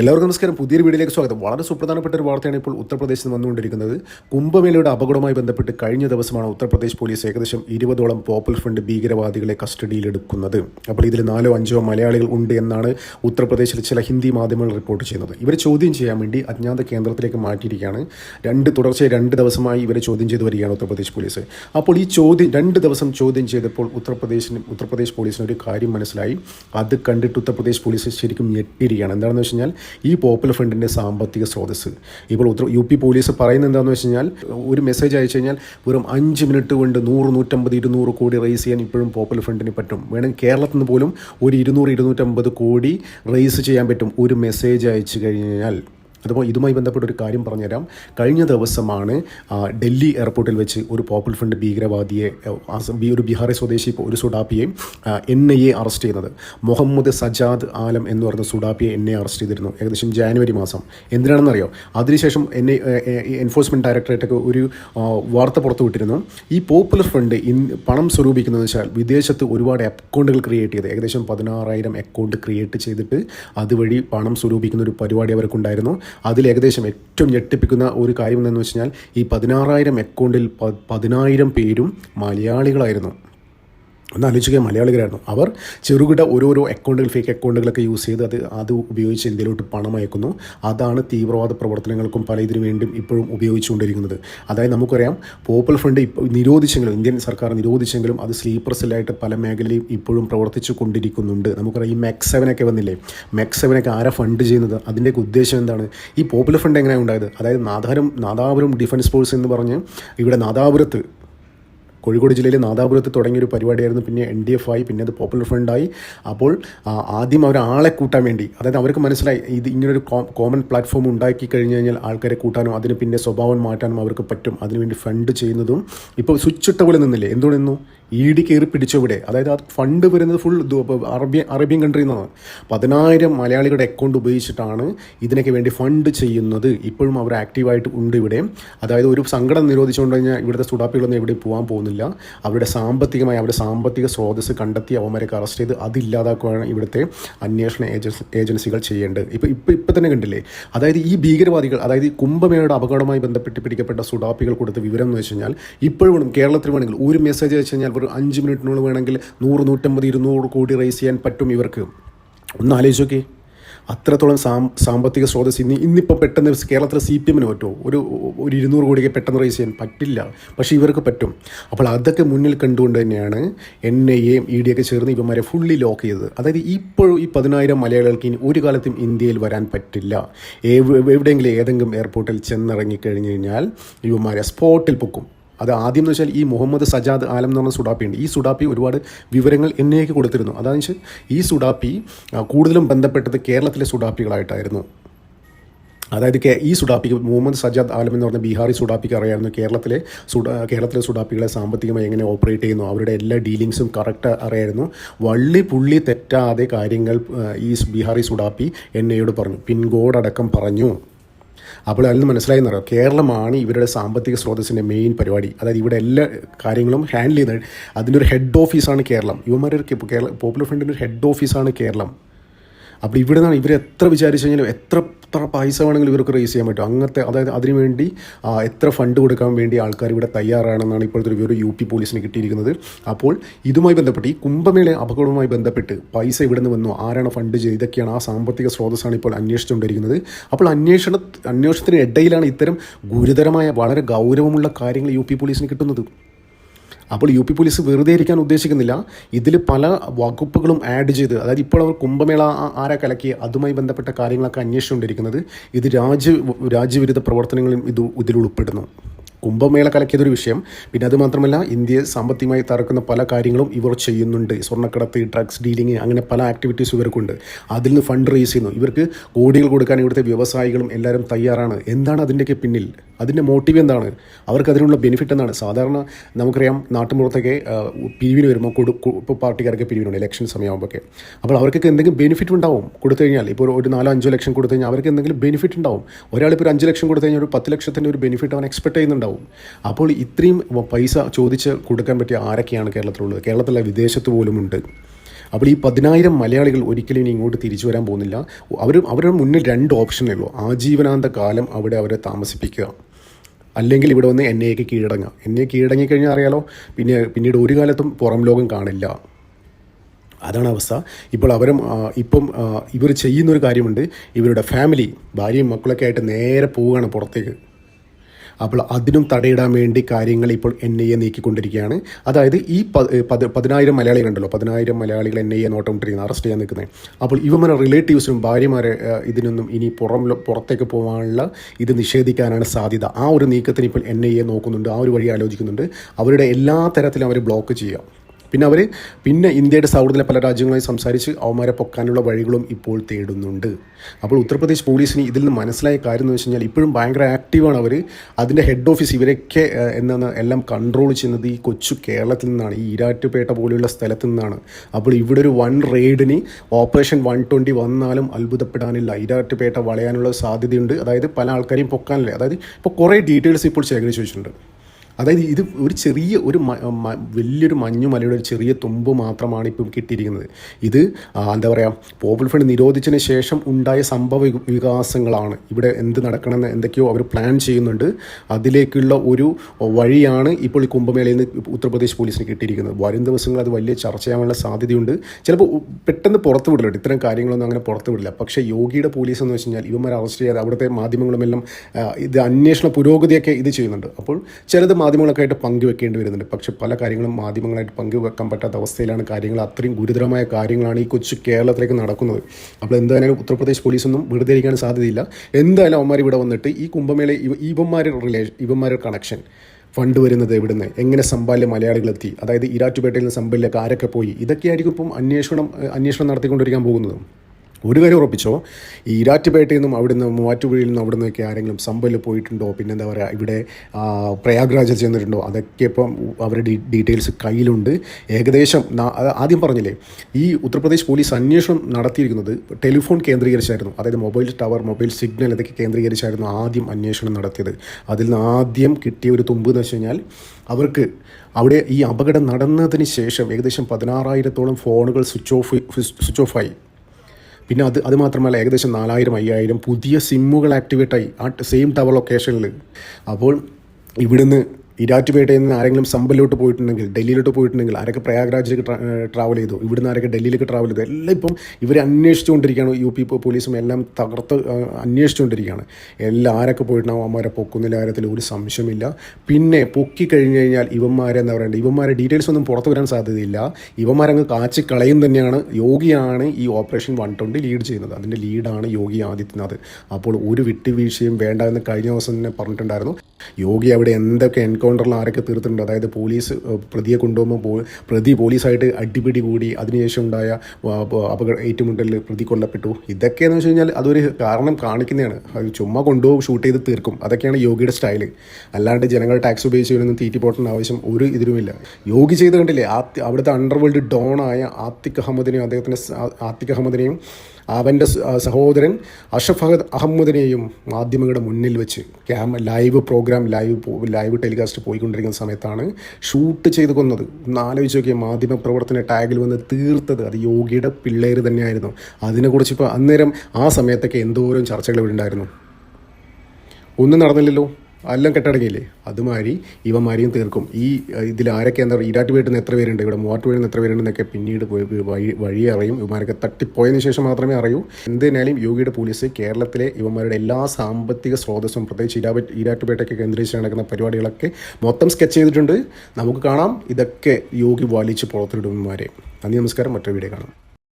എല്ലാവർക്കും നമസ്കാരം. പുതിയൊരു വീഡിയോയിലേക്ക് സ്വാഗതം. വളരെ സുപ്രധാനപ്പെട്ട ഒരു വാർത്തയാണ് ഇപ്പോൾ ഉത്തർപ്രദേശിൽ നിന്ന് വന്നുകൊണ്ടിരിക്കുന്നത്. കുംഭമേളയുടെ അപകടവുമായി ബന്ധപ്പെട്ട് കഴിഞ്ഞ ദിവസമാണ് ഉത്തർപ്രദേശ് പോലീസ് ഏകദേശം ഇരുപതോളം പോപ്പുലർ ഫ്രണ്ട് ഭീകരവാദികളെ കസ്റ്റഡിയിലെടുക്കുന്നത്. അപ്പോൾ ഇതിൽ നാലോ അഞ്ചോ മലയാളികൾ ഉണ്ട് എന്നാണ് ഉത്തർപ്രദേശിലെ ചില ഹിന്ദി മാധ്യമങ്ങൾ റിപ്പോർട്ട് ചെയ്യുന്നത്. ഇവരെ ചോദ്യം ചെയ്യാൻ വേണ്ടി അജ്ഞാത കേന്ദ്രത്തിലേക്ക് മാറ്റിയിരിക്കുകയാണ്. രണ്ട് തുടർച്ചയായി രണ്ട് ദിവസമായി ഇവരെ ചോദ്യം ചെയ്തു വരികയാണ് ഉത്തർപ്രദേശ് പോലീസ്. അപ്പോൾ ഈ ചോദ്യം രണ്ട് ദിവസം ചോദ്യം ചെയ്തപ്പോൾ ഉത്തർപ്രദേശിന് ഉത്തർപ്രദേശ് പോലീസിന് ഒരു കാര്യം മനസ്സിലായി. അത് കണ്ടിട്ട് ഉത്തർപ്രദേശ് പോലീസ് ശരിക്കും ഞെട്ടിയിരിക്കുകയാണ്. എന്താണെന്ന് വെച്ച് കഴിഞ്ഞാൽ ഈ പോപ്പുലർ ഫ്രണ്ടിന്റെ സാമ്പത്തിക സ്രോതസ്സ്. ഇപ്പോൾ ഉത്തര യു പി പോലീസ് പറയുന്നത് എന്താണെന്ന് വെച്ച് കഴിഞ്ഞാൽ ഒരു മെസ്സേജ് അയച്ചു കഴിഞ്ഞാൽ വെറും അഞ്ച് മിനിറ്റ് കൊണ്ട് നൂറ് നൂറ്റമ്പത് ഇരുന്നൂറ് കോടി റേസ് ചെയ്യാൻ ഇപ്പോഴും പോപ്പുലർ ഫ്രണ്ടിന് പറ്റും. വേണമെങ്കിൽ കേരളത്തിൽ നിന്ന് പോലും ഒരു ഇരുന്നൂറ് ഇരുന്നൂറ്റമ്പത് കോടി റേസ് ചെയ്യാൻ പറ്റും ഒരു മെസ്സേജ് അയച്ചു കഴിഞ്ഞാൽ. അതുപോലെ ഇതുമായി ബന്ധപ്പെട്ട ഒരു കാര്യം പറഞ്ഞുതരാം. കഴിഞ്ഞ ദിവസമാണ് ഡൽഹി എയർപോർട്ടിൽ വെച്ച് ഒരു പോപ്പുലർ ഫ്രണ്ട് ഭീകരവാദിയെ ഒരു ബീഹാറി സ്വദേശി ഒരു സുഡാപ്പിയെ എൻ ഐ എ അറസ്റ്റ് ചെയ്യുന്നത് മുഹമ്മദ് സജാദ് ആലം എന്ന് പറയുന്ന സുഡാപ്പിയെ എൻ ഐ അറസ്റ്റ് ചെയ്തിരുന്നു. ഏകദേശം ജാനുവരി മാസം. എന്തിനാണെന്നറിയോ? അതിനുശേഷം എൻ എൻഫോഴ്സ്മെന്റ് ഡയറക്ടറേറ്റൊക്കെ ഒരു വാർത്ത പുറത്തുവിട്ടിരുന്നു ഈ പോപ്പുലർ ഫ്രണ്ട് ഇൻ പണം സ്വരൂപിക്കുന്നത് വെച്ചാൽ വിദേശത്ത് ഒരുപാട് അക്കൗണ്ടുകൾ ക്രിയേറ്റ് ചെയ്ത് ഏകദേശം പതിനാറായിരം അക്കൗണ്ട് ക്രിയേറ്റ് ചെയ്തിട്ട് അതുവഴി പണം സ്വരൂപിക്കുന്ന ഒരു പരിപാടി അവർക്കുണ്ടായിരുന്നു. അതിൽ ഏകദേശം ഏറ്റവും ഞെട്ടിപ്പിക്കുന്ന ഒരു കാര്യം എന്താണെന്ന് വെച്ച് കഴിഞ്ഞാൽ ഈ പതിനാറായിരം അക്കൗണ്ടിൽ പതിനായിരം പേരും മലയാളികളായിരുന്നു. ഒന്ന് ആലോചിക്കുക മലയാളികളായിരുന്നു. അവർ ചെറുകിട ഓരോരോ അക്കൗണ്ടുകൾ ഫേക്ക് അക്കൗണ്ടുകളൊക്കെ യൂസ് ചെയ്ത് അത് അത് ഉപയോഗിച്ച് ഇന്ത്യയിലോട്ട് പണം അയക്കുന്നു. അതാണ് തീവ്രവാദ പ്രവർത്തനങ്ങൾക്കും പല ഇതിനു വേണ്ടിയും ഇപ്പോഴും ഉപയോഗിച്ചുകൊണ്ടിരിക്കുന്നത്. അതായത് നമുക്കറിയാം പോപ്പുലർ ഫ്രണ്ട് ഇപ്പോൾ നിരോധിച്ചെങ്കിലും ഇന്ത്യൻ സർക്കാർ നിരോധിച്ചെങ്കിലും അത് സ്ലീപ്പർ സെല്ലായിട്ട് പല മേഖലയിലും ഇപ്പോഴും പ്രവർത്തിച്ചു കൊണ്ടിരിക്കുന്നുണ്ട് നമുക്കറിയാം ഈ മെക് സെവനൊക്കെ വന്നില്ലേ? മെക് സെവനൊക്കെ ആരാ ഫണ്ട് ചെയ്യുന്നത്? അതിന്റെയൊക്കെ ഉദ്ദേശം എന്താണ്? ഈ പോപ്പുലർ ഫ്രണ്ട് എങ്ങനെയാണ് ഉണ്ടായത്? അതായത് നാദാരം നാദാപുരം ഡിഫൻസ് ഫോഴ്സ് എന്ന് പറഞ്ഞ് ഇവിടെ നാദാപുരത്ത് കോഴിക്കോട് ജില്ലയിലെ നാദാപുരത്ത് തുടങ്ങിയ ഒരു പരിപാടിയായിരുന്നു. പിന്നെ എൻ ഡി എഫ് ആയി പിന്നെ അത് പോപ്പുലർ ഫ്രണ്ടായി അപ്പോൾ ആദ്യം അവരാളെ കൂട്ടാൻ വേണ്ടി അതായത് അവർക്ക് മനസ്സിലായി ഇത് ഇങ്ങനൊരു കോമൺ പ്ലാറ്റ്ഫോം ഉണ്ടാക്കി കഴിഞ്ഞ് കഴിഞ്ഞാൽ ആൾക്കാരെ കൂട്ടാനും അതിന് പിന്നെ സ്വഭാവം മാറ്റാനും അവർക്ക് പറ്റും. അതിനുവേണ്ടി ഫണ്ട് ചെയ്യുന്നതും ഇപ്പോൾ സ്വിച്ച് ഇട്ട പോലെ നിന്നില്ലേ? എന്തുകൊണ്ടെന്നു ഇ ഡി കയറി പിടിച്ചവിടെ അതായത് ആ ഫണ്ട് വരുന്നത് ഫുൾ അറബിയൻ അറേബ്യൻ കൺട്രിയിൽ നിന്നാണ് പതിനായിരം മലയാളികളുടെ അക്കൗണ്ട് ഉപയോഗിച്ചിട്ടാണ് ഇതിനൊക്കെ വേണ്ടി ഫണ്ട് ചെയ്യുന്നത്. ഇപ്പോഴും അവർ ആക്റ്റീവായിട്ട് ഉണ്ട് ഇവിടെ. അതായത് ഒരു സംഘടന നിരോധിച്ചുകൊണ്ട് കഴിഞ്ഞാൽ ഇവിടുത്തെ സുഡാപ്പികളൊന്നും എവിടെയും പോകാൻ പോകുന്നില്ല. അവരുടെ സാമ്പത്തികമായി അവരുടെ സാമ്പത്തിക സ്രോതസ് കണ്ടെത്തി അവന്മാരൊക്കെ അറസ്റ്റ് ചെയ്ത് അതില്ലാതാക്കുകയാണ് ഇവിടുത്തെ അന്വേഷണ ഏജൻസി ഏജൻസികൾ ചെയ്യേണ്ടത്. ഇപ്പോൾ ഇപ്പോൾ ഇപ്പം തന്നെ കണ്ടില്ലേ? അതായത് ഈ ഭീകരവാദികൾ അതായത് കുംഭമേളയുടെ അപകടവുമായി ബന്ധപ്പെട്ട് പിടിക്കപ്പെട്ട സുഡാപ്പികൾ കൊടുത്ത വിവരം എന്ന് വെച്ച് കഴിഞ്ഞാൽ ഇപ്പോഴും കേരളത്തിൽ വേണമെങ്കിൽ ഒരു മെസ്സേജ് അയച്ചു കഴിഞ്ഞാൽ ഒരു അഞ്ച് മിനിറ്റിനുള്ളിൽ വേണമെങ്കിൽ നൂറ് നൂറ്റമ്പത് ഇരുന്നൂറ് കോടി റേസ് ചെയ്യാൻ പറ്റും ഇവർക്ക്. ഒന്ന് ആലോചിച്ച് നോക്കി അത്രത്തോളം സാം സാമ്പത്തിക സ്രോതസ് ഇന്ന് ഇന്നിപ്പോൾ പെട്ടെന്ന് കേരളത്തിലെ സി പി എമ്മിന് പറ്റുമോ? ഒരു ഒരു ഇരുന്നൂറ് കോടിക്ക് പെട്ടെന്ന് റേസ് ചെയ്യാൻ പറ്റില്ല. പക്ഷേ ഇവർക്ക് പറ്റും. അപ്പോൾ അതൊക്കെ മുന്നിൽ കണ്ടുകൊണ്ട് തന്നെയാണ് എൻ ഐ എയും ഇ ഡി ഒക്കെ ചേർന്ന് ഇവന്മാരെ ഫുള്ളി ലോക്ക് ചെയ്തത്. അതായത് ഇപ്പോഴും ഈ പതിനായിരം മലയാളികൾക്ക് ഇനി ഒരു കാലത്തും ഇന്ത്യയിൽ വരാൻ പറ്റില്ല. എവ്- എവിടെയെങ്കിലും ഏതെങ്കിലും എയർപോർട്ടിൽ ചെന്നിറങ്ങിക്കഴിഞ്ഞ് കഴിഞ്ഞാൽ ഇവന്മാരെ സ്പോട്ടിൽ പൊക്കും. അത് ആദ്യം എന്ന് വെച്ചാൽ ഈ മുഹമ്മദ് സജാദ് ആലം എന്ന് പറഞ്ഞ സുഡാപ്പി ഉണ്ട്. ഈ സുഡാപ്പി ഒരുപാട് വിവരങ്ങൾ എന്നേക്ക് കൊടുത്തിരുന്നു. വെച്ചാൽ ഈ സുഡാപ്പി കൂടുതലും ബന്ധപ്പെട്ടത് കേരളത്തിലെ സുഡാപ്പികളായിട്ടായിരുന്നു. അതായത് ഈ സുഡാപ്പിക്ക് മുഹമ്മദ് സജാദ് ആലം എന്ന് പറഞ്ഞ ബീഹാറി സുഡാപ്പിക്ക് അറിയാമായിരുന്നു. കേരളത്തിലെ സുഡാ കേരളത്തിലെ സുഡാപ്പികളെ സാമ്പത്തികമായി എങ്ങനെ ഓപ്പറേറ്റ് ചെയ്യുന്നു അവരുടെ എല്ലാ ഡീലിങ്സും കറക്റ്റ് അറിയായിരുന്നു. വള്ളി പുള്ളി തെറ്റാതെ കാര്യങ്ങൾ ഈ ബീഹാറി സുഡാപ്പി എന്നയോട് പറഞ്ഞു. പിൻ കോഡ് അടക്കം പറഞ്ഞു. അപ്പോൾ അതിൽ നിന്ന് മനസ്സിലായെന്നറിയാം കേരളമാണ് ഇവരുടെ സാമ്പത്തിക സ്രോതസ്സിന്റെ മെയിൻ പരിപാടി. അതായത് ഇവിടെ എല്ലാ കാര്യങ്ങളും ഹാൻഡിൽ ചെയ്യുന്നത് അതിന്റെ ഒരു ഹെഡ് ഓഫീസാണ് കേരളം. യുവമാരൊക്കെ ഇപ്പോൾ കേരള പോപ്പുലർ ഫ്രണ്ടിന്റെ ഒരു ഹെഡ് ഓഫീസാണ് കേരളം. അപ്പോൾ ഇവിടെ നിന്നാണ് ഇവർ എത്ര വിചാരിച്ചു കഴിഞ്ഞാലും എത്ര എത്ര പൈസ വേണമെങ്കിലും ഇവർക്ക് റേസ് ചെയ്യാൻ പറ്റും. അങ്ങനത്തെ അതായത് അതിനുവേണ്ടി വേണ്ടി എത്ര ഫണ്ട് കൊടുക്കാൻ വേണ്ടി ആൾക്കാർ ഇവിടെ തയ്യാറാണെന്നാണ് ഇപ്പോഴത്തെ ഒരു യു പി പോലീസിന് കിട്ടിയിരിക്കുന്നത്. അപ്പോൾ ഇതുമായി ബന്ധപ്പെട്ട് ഈ കുംഭമേള അപകടവുമായി ബന്ധപ്പെട്ട് പൈസ ഇവിടെ നിന്ന് വന്നു ആരാണ് ഫണ്ട് ചെയ്ത് ഇതൊക്കെയാണ് ആ സാമ്പത്തിക സ്രോതസ്സാണ് ഇപ്പോൾ അന്വേഷിച്ചുകൊണ്ടിരിക്കുന്നത്. അപ്പോൾ അന്വേഷണ അന്വേഷണത്തിന് ഇടയിലാണ് ഇത്തരം ഗുരുതരമായ വളരെ ഗൗരവമുള്ള കാര്യങ്ങൾ യു പി പോലീസിന് കിട്ടുന്നത്. അപ്പോൾ യു പി പോലീസ് വെറുതെ ഇരിക്കാൻ ഉദ്ദേശിക്കുന്നില്ല. ഇതിൽ പല വകുപ്പുകളും ആഡ് ചെയ്ത് അതായത് ഇപ്പോൾ അവർ കുംഭമേള ആരെ കലക്കി അതുമായി ബന്ധപ്പെട്ട കാര്യങ്ങളൊക്കെ അന്വേഷിച്ചുകൊണ്ടിരിക്കുന്നത്. ഇത് രാജ്യ രാജ്യവിരുദ്ധ പ്രവർത്തനങ്ങളും ഇത് ഇതിൽ ഉൾപ്പെടുന്നു. കുംഭമേള കലക്കിയതൊരു വിഷയം. പിന്നെ അത് മാത്രമല്ല ഇന്ത്യയെ സാമ്പത്തികമായി തറക്കുന്ന പല കാര്യങ്ങളും ഇവർ ചെയ്യുന്നുണ്ട്. സ്വർണക്കടത്ത് ഡ്രഗ്സ് ഡീലിംഗ് അങ്ങനെ പല ആക്ടിവിറ്റീസ് ഇവർക്കുണ്ട്. അതിൽ നിന്ന് ഫണ്ട് റേസ് ചെയ്യുന്നു. ഇവർക്ക് കോടികൾ കൊടുക്കാൻ ഇവിടുത്തെ വ്യവസായികളും എല്ലാവരും തയ്യാറാണ്. എന്താണ് അതിന്റെയൊക്കെ പിന്നിൽ? അതിന്റെ മോട്ടീവ് എന്താണ്? അവർക്ക് അതിനുള്ള ബെനിഫിറ്റ് എന്താണ്? സാധാരണ നമുക്കറിയാം നാട്ടുമ്പുറത്തൊക്കെ ആ, പിരിവിന് വരുമ്പോൾ കൊടു ഇപ്പോൾ പാർട്ടിക്കാർക്ക് പിരിവിനുണ്ട് ഇലക്ഷൻ സമയമാകുമ്പോഴൊക്കെ അപ്പോൾ അവർക്കൊക്കെ എന്തെങ്കിലും ബെനിഫിറ്റ് ഉണ്ടാവും കൊടുത്തു കഴിഞ്ഞാൽ. ഇപ്പോൾ ഒരു നാലോ അഞ്ചോ ലക്ഷം കൊടുത്തു കഴിഞ്ഞാൽ അവർക്ക് എന്തെങ്കിലും ബെനിഫിറ്റ് ഉണ്ടാവും. ഒരാളിപ്പോൾ ഒരു അഞ്ച് ലക്ഷം കൊടുത്തു കഴിഞ്ഞാൽ ഒരു പത്ത് ലക്ഷത്തിന്റെ ഒരു ബെനിഫിറ്റ് അവൻ എക്സ്പെക്ട് ചെയ്യുന്നുണ്ടാവും. അപ്പോൾ ഇത്രയും പൈസ ചോദിച്ച് കൊടുക്കാൻ പറ്റിയ ആരൊക്കെയാണ് കേരളത്തിലുള്ളത്? കേരളത്തിലെ വിദേശത്ത് പോലുമുണ്ട് അപ്പോൾ ഈ പതിനായിരം മലയാളികൾ ഒരിക്കലും ഇനി ഇങ്ങോട്ട് തിരിച്ചു വരാൻ പോകുന്നില്ല. അവർ അവരുടെ മുന്നിൽ രണ്ട് ഓപ്ഷനേ ഉള്ളൂ. ആജീവനാന്ത കാലം അവിടെ അവരെ താമസിപ്പിക്കുക. അല്ലെങ്കിൽ ഇവിടെ വന്ന് എൻ ഐക്ക് കീഴടങ്ങുക. ഐ കീഴടങ്ങിക്കഴിഞ്ഞാൽ അറിയാലോ പിന്നെ പിന്നീട് ഒരു കാലത്തും പുറം ലോകം കാണില്ല. അതാണ് അവസ്ഥ. ഇപ്പോൾ അവരും ഇപ്പം ഇവർ ചെയ്യുന്നൊരു കാര്യമുണ്ട്. ഇവരുടെ ഫാമിലി ഭാര്യയും മക്കളൊക്കെ ആയിട്ട് നേരെ പോവുകയാണ് പുറത്തേക്ക്. അപ്പോൾ അതിനും തടയിടാൻ വേണ്ടി കാര്യങ്ങൾ ഇപ്പോൾ എൻ ഐ എ നീക്കിക്കൊണ്ടിരിക്കുകയാണ്. അതായത് ഈ പതിനായിരം മലയാളികളുണ്ടല്ലോ പതിനായിരം മലയാളികൾ എൻ ഐ എ നോട്ടമിട്ടിരിക്കുന്നത് അറസ്റ്റ് ചെയ്യാൻ നിൽക്കുന്നത് അപ്പോൾ ഇവന്മാരെ റിലേറ്റീവ്സിനും ഭാര്യമാരെ ഇതിനൊന്നും ഇനി പുറം പുറത്തേക്ക് പോകാനുള്ള ഇത് നിഷേധിക്കാനാണ് സാധ്യത. ആ ഒരു നീക്കത്തിന് ഇപ്പോൾ എൻ ഐ എ നോക്കുന്നുണ്ട് ആ ഒരു വഴി ആലോചിക്കുന്നുണ്ട്. അവരുടെ എല്ലാ തരത്തിലും അവർ ബ്ലോക്ക് ചെയ്യുക. പിന്നെ അവർ പിന്നെ ഇന്ത്യയുടെ സൗഹൃദത്തിലെ പല രാജ്യങ്ങളുമായി സംസാരിച്ച് അവന്മാരെ പൊക്കാനുള്ള വഴികളും ഇപ്പോൾ തേടുന്നുണ്ട്. അപ്പോൾ ഉത്തർപ്രദേശ് പോലീസിന് ഇതിൽ നിന്ന് മനസ്സിലായ കാര്യം എന്ന് വെച്ച് കഴിഞ്ഞാൽ ഇപ്പോഴും ഭയങ്കര ആക്റ്റീവാണ് അവർ അതിന്റെ ഹെഡ് ഓഫീസ് ഇവരൊക്കെ എന്നാണ് എല്ലാം കൺട്രോൾ ചെയ്യുന്നത് ഈ കൊച്ചു കേരളത്തിൽ നിന്നാണ്. ഈ ഈരാറ്റുപേട്ട പോലെയുള്ള സ്ഥലത്ത് നിന്നാണ്. അപ്പോൾ ഇവിടെ ഒരു വൺ റെയ്ഡിന് ഓപ്പറേഷൻ വൺ ട്വന്റി വന്നാലും അത്ഭുതപ്പെടാനില്ല. ഈരാറ്റുപേട്ട വളയാനുള്ള സാധ്യതയുണ്ട്. അതായത് പല ആൾക്കാരെയും പൊക്കാനില്ല. അതായത് ഇപ്പോൾ കുറേ ഡീറ്റെയിൽസ് ഇപ്പോൾ ശേഖരിച്ച് വെച്ചിട്ടുണ്ട്. അതായത് ഇത് ഒരു ചെറിയ ഒരു വലിയൊരു മഞ്ഞു മലയുടെ ഒരു ചെറിയ തുമ്പ് മാത്രമാണ് ഇപ്പം കിട്ടിയിരിക്കുന്നത്. ഇത് എന്താ പറയുക പോപ്പുലർ ഫണ്ട് നിരോധിച്ചതിന് ശേഷം ഉണ്ടായ സംഭവ വികാസങ്ങളാണ്. ഇവിടെ എന്ത് നടക്കണമെന്ന് എന്തൊക്കെയോ അവർ പ്ലാൻ ചെയ്യുന്നുണ്ട്. അതിലേക്കുള്ള ഒരു വഴിയാണ് ഇപ്പോൾ ഈ കുംഭമേളയിൽ നിന്ന് ഉത്തർപ്രദേശ് പോലീസിന് കിട്ടിയിരിക്കുന്നത്. വരും ദിവസങ്ങൾ അത് വലിയ ചർച്ചയാവാനുള്ള സാധ്യതയുണ്ട്. ചിലപ്പോൾ പെട്ടെന്ന് പുറത്ത് വിടില്ല ഇത്തരം കാര്യങ്ങളൊന്നും അങ്ങനെ പുറത്ത് വിടില്ല. പക്ഷേ യോഗിയുടെ പോലീസ് എന്ന് വെച്ച് കഴിഞ്ഞാൽ ഇവന്മാർ അറസ്റ്റ് ചെയ്യാതെ അവിടുത്തെ മാധ്യമങ്ങളുമെല്ലാം ഇത് അന്വേഷണ പുരോഗതിയൊക്കെ ഇത് ചെയ്യുന്നുണ്ട്. അപ്പോൾ ചിലത് മാധ്യമങ്ങളൊക്കെ ആയിട്ട് പങ്കുവെക്കേണ്ടി വരുന്നുണ്ട്. പക്ഷെ പല കാര്യങ്ങളും മാധ്യമങ്ങളായിട്ട് പങ്കുവെക്കാൻ പറ്റാത്ത അവസ്ഥയിലാണ് കാര്യങ്ങൾ അത്രയും ഗുരുതരമായ കാര്യങ്ങളാണ് ഈ കൊച്ചു കേരളത്തിലേക്ക് നടക്കുന്നത്. അപ്പോൾ എന്തായാലും ഉത്തർപ്രദേശ് പോലീസൊന്നും വെറുതെ ഇരിക്കാൻ സാധ്യതയില്ല. എന്തായാലും അവന്മാർ ഇവിടെ വന്നിട്ട് ഈ കുംഭമേള ഇവ- ഇവന്മാരുടെ റിലേഷൻ ഇവന്മാരുടെ കണക്ഷൻ ഫണ്ട് വരുന്നത് എവിടുന്ന് എങ്ങനെ സമ്പാല്യ മലയാളികളെത്തി അതായത് ഇരാറ്റുപേട്ടയിൽ നിന്ന് സമ്പാലിലേക്ക് ആരൊക്കെ പോയി ഇതൊക്കെയായിരിക്കും ഇപ്പം അന്വേഷണം അന്വേഷണം നടത്തിക്കൊണ്ടിരിക്കാൻ പോകുന്നത്. ഒരു കാര്യം ഉറപ്പിച്ചോ? ഈ ഈരാറ്റുപേട്ടയിൽ നിന്നും അവിടുന്ന് മൂവാറ്റുപുഴയിൽ നിന്നും അവിടെ നിന്നൊക്കെ ആരെങ്കിലും സമ്പൽ പോയിട്ടുണ്ടോ? പിന്നെ എന്താ പറയുക ഇവിടെ പ്രയാഗ്രാജ് ചെന്നിട്ടുണ്ടോ? അതൊക്കെ ഇപ്പം അവരുടെ ഡീറ്റെയിൽസ് കയ്യിലുണ്ട്. ഏകദേശം ആദ്യം പറഞ്ഞില്ലേ ഈ ഉത്തർപ്രദേശ് പോലീസ് അന്വേഷണം നടത്തിയിരിക്കുന്നത് ടെലിഫോൺ കേന്ദ്രീകരിച്ചായിരുന്നു. അതായത് മൊബൈൽ ടവർ മൊബൈൽ സിഗ്നൽ ഇതൊക്കെ കേന്ദ്രീകരിച്ചായിരുന്നു ആദ്യം അന്വേഷണം നടത്തിയത്. അതിൽ നിന്ന് ആദ്യം കിട്ടിയ ഒരു തുമ്പ് എന്ന് വെച്ച് കഴിഞ്ഞാൽ അവർക്ക് അവിടെ ഈ അപകടം നടന്നതിന് ശേഷം ഏകദേശം പതിനാറായിരത്തോളം ഫോണുകൾ സ്വിച്ച് ഓഫ് സ്വിച്ച് ഓഫായി പിന്നെ അത് അത് മാത്രമല്ല ഏകദേശം നാലായിരം അയ്യായിരം പുതിയ സിമ്മുകൾ ആക്ടിവേറ്റായി ആ സെയിം ടവർ ലൊക്കേഷനിൽ അപ്പോൾ ഇവിടുന്ന് ഇരാറ്റുപേട്ടയിൽ നിന്ന് ആരെങ്കിലും സമ്പലിലോട്ട് പോയിട്ടുണ്ടെങ്കിൽ ഡൽഹിയിലോട്ട് പോയിട്ടുണ്ടെങ്കിൽ ആരൊക്കെ പ്രയാഗ്രാജിലേക്ക് ട്രാവൽ ചെയ്തു ഇവിടുന്ന് ആരൊക്കെ ഡൽഹിയിലേക്ക് ട്രാവൽ ചെയ്തു എല്ലാം ഇപ്പം ഇവർ അന്വേഷിച്ചുകൊണ്ടിരിക്കുകയാണ്. യു പി പോലീസും എല്ലാം തകർത്ത് അന്വേഷിച്ചുകൊണ്ടിരിക്കുകയാണ്. എല്ലാം ആരൊക്കെ പോയിട്ടുണ്ടാവും അവന്മാരെ പൊക്കുന്നില്ല കാര്യത്തിൽ ഒരു സംശയമില്ല പിന്നെ പൊക്കി കഴിഞ്ഞ് കഴിഞ്ഞാൽ ഇവന്മാരെ എന്താ പറയണ്ടത് ഇവന്മാരെ ഡീറ്റെയിൽസ് ഒന്നും പുറത്തു വരാൻ സാധ്യതയില്ല. ഇവന്മാരങ്ങ് കാച്ചി കളയും തന്നെയാണ് യോഗിയാണ് ഈ ഓപ്പറേഷൻ വൺ ട്വന്റി ലീഡ് ചെയ്യുന്നത് അതിന്റെ ലീഡാണ് യോഗി ആദിത്യനാഥ്. അപ്പോൾ ഒരു വിട്ടുവീഴ്ചയും വേണ്ട എന്ന് കഴിഞ്ഞ ദിവസം തന്നെ പറഞ്ഞിട്ടുണ്ടായിരുന്നു. യോഗി അവിടെ എന്തൊക്കെ എൻകൗണ്ടറിൽ ആരൊക്കെ തീർത്തിട്ടുണ്ട്? അതായത് പോലീസ് പ്രതിയെ കൊണ്ടുപോകുമ്പോൾ പ്രതി പോലീസായിട്ട് അടിപിടി കൂടി അതിനുശേഷം ഉണ്ടായ അപകട ഏറ്റുമുട്ടലിൽ പ്രതി കൊല്ലപ്പെട്ടു. ഇതൊക്കെയെന്ന് വെച്ച് കഴിഞ്ഞാൽ അതൊരു കാരണം കാണിക്കുന്നതാണ്. അത് ചുമ്മാ കൊണ്ടുപോകും ഷൂട്ട് ചെയ്ത് തീർക്കും. അതൊക്കെയാണ് യോഗിയുടെ സ്റ്റൈൽ അല്ലാണ്ട് ജനങ്ങൾ ടാക്സ് ഉപയോഗിച്ച് ഇവനൊന്നും തീറ്റി പോട്ടേണ്ട ആവശ്യം ഒരു ഇതിലുമില്ല. യോഗി ചെയ്ത് കണ്ടില്ലേ? ആത്തി അവിടുത്തെ അണ്ടർവേൾഡ് ഡോണായ ആത്തിഖ് അഹമ്മദിനെയും അദ്ദേഹത്തിന്റെ ആത്തിക് അഹമ്മദിനെയും അവന്റെ സഹോദരൻ അഷഫ് അഹമ്മദിനെയും മാധ്യമങ്ങളുടെ മുന്നിൽ വെച്ച് ക്യാമ live programme live live telecast പോയിക്കൊണ്ടിരിക്കുന്ന സമയത്താണ് ഷൂട്ട് ചെയ്ത് കൊന്നത്. ഒന്ന് ആലോചിച്ച് നോക്കിയ മാധ്യമ പ്രവർത്തന ടാഗിൽ വന്ന് തീർത്തത് അത് യോഗിയുടെ പിള്ളേർ തന്നെയായിരുന്നു. അതിനെക്കുറിച്ച് ഇപ്പോൾ അന്നേരം ആ സമയത്തൊക്കെ എന്തോരം ചർച്ചകൾ ഇവിടെ ഉണ്ടായിരുന്നു ഒന്നും നടന്നില്ലല്ലോ. എല്ലാം കെട്ടടങ്ങിയില്ലേ? അതുമാതിരി ഇവന്മാരെയും തീർക്കും. ഈ ഇതിൽ ആരൊക്കെ എന്താ പറയുക വീട്ടിൽ നിന്ന് എത്ര പേരുണ്ട്? ഇവിടെ മൂവാറ്റുപുഴയിൽ നിന്ന് എത്ര പേരുണ്ടെന്നൊക്കെ പിന്നീട് വഴി വഴി അറിയും. ഇവന്മാരൊക്കെ തട്ടിപ്പോയതിനു ശേഷം മാത്രമേ അറിയൂ. എന്തിനാലും യോഗിയുടെ പോലീസ് കേരളത്തിലെ ഇവന്മാരുടെ എല്ലാ സാമ്പത്തിക സ്രോതസ്സും പ്രത്യേകിച്ച് ഈരാ ഈരാട്ടുപേട്ടയ്ക്ക് കേന്ദ്രീകരിച്ച് നടക്കുന്ന പരിപാടികളൊക്കെ മൊത്തം സ്കെച്ച് ചെയ്തിട്ടുണ്ട്. നമുക്ക് കാണാം. ഇതൊക്കെ യോഗി വാലിച്ച് പുറത്തിടും ഇവന്മാരെ. നന്ദി നമസ്കാരം. മറ്റൊരു വീഡിയോ കാണാം.